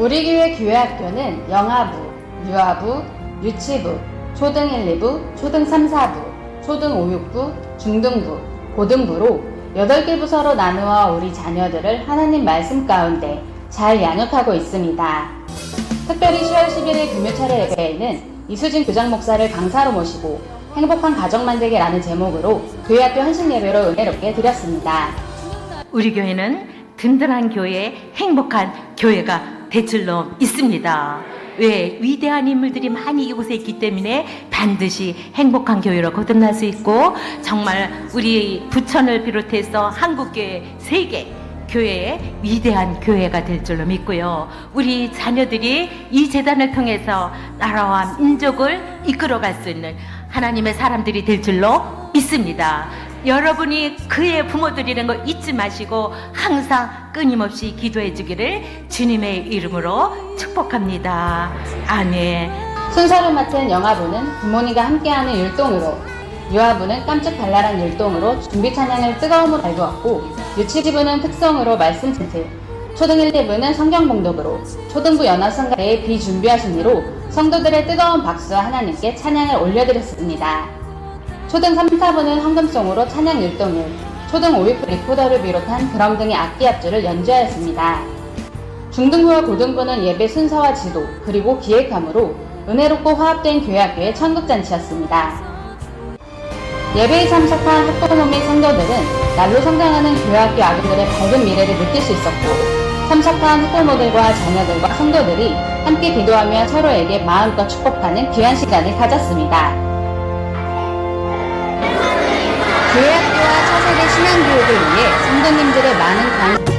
우리 교회 교회학교는 영아부, 유아부, 유치부, 초등 1, 2부, 초등 3, 4부, 초등 5, 6부, 중등부, 고등부로 8개 부서로 나누어 우리 자녀들을 하나님 말씀 가운데 잘 양육하고 있습니다. 특별히 10월 11일 금요차례 예배에는 이수진 교장 목사를 강사로 모시고 행복한 가정 만들기라는 제목으로 교회 학교 한식 예배로 은혜롭게 드렸습니다. 우리 교회는 든든한 교회, 행복한 교회가 될 줄로 있습니다. 왜 위대한 인물들이 많이 이곳에 있기 때문에 반드시 행복한 교회로 거듭날 수 있고 정말 우리 부천을 비롯해서 한국교회 세계 교회의 위대한 교회가 될 줄로 믿고요. 우리 자녀들이 이 재단을 통해서 나라와 민족을 이끌어갈 수 있는 하나님의 사람들이 될 줄로 믿습니다. 여러분이 그의 부모들이라는 거 잊지 마시고 항상 끊임없이 기도해 주기를 주님의 이름으로 축복합니다. 아멘. 순서를 맡은 영아부는 부모님과 함께하는 율동으로 유아부는 깜찍 발랄한 율동으로 준비 찬양을 뜨거움으로 달구었고 유치부는 특성으로 말씀 멘트 초등 1, 2부는 성경 봉독으로 초등부 연합성가대의 비준비하신 이로 성도들의 뜨거운 박수와 하나님께 찬양을 올려드렸습니다. 초등 3, 4부는 헌금송으로 찬양 율동을 초등 5, 6부 리코더를 비롯한 드럼 등의 악기 합주를 연주하였습니다. 중등부와 고등부는 예배 순서와 지도 그리고 기획함으로 은혜롭고 화합된 교회학교의 천국잔치였습니다. 예배에 참석한 학부모 및 성도들은 날로 성장하는 교회학교 아동들의 밝은 미래를 느낄 수 있었고 참석한 학부모들과 자녀들과 성도들이 함께 기도하며 서로에게 마음껏 축복하는 귀한 시간을 가졌습니다. 신앙교육을 위해 성도님들의 많은 관심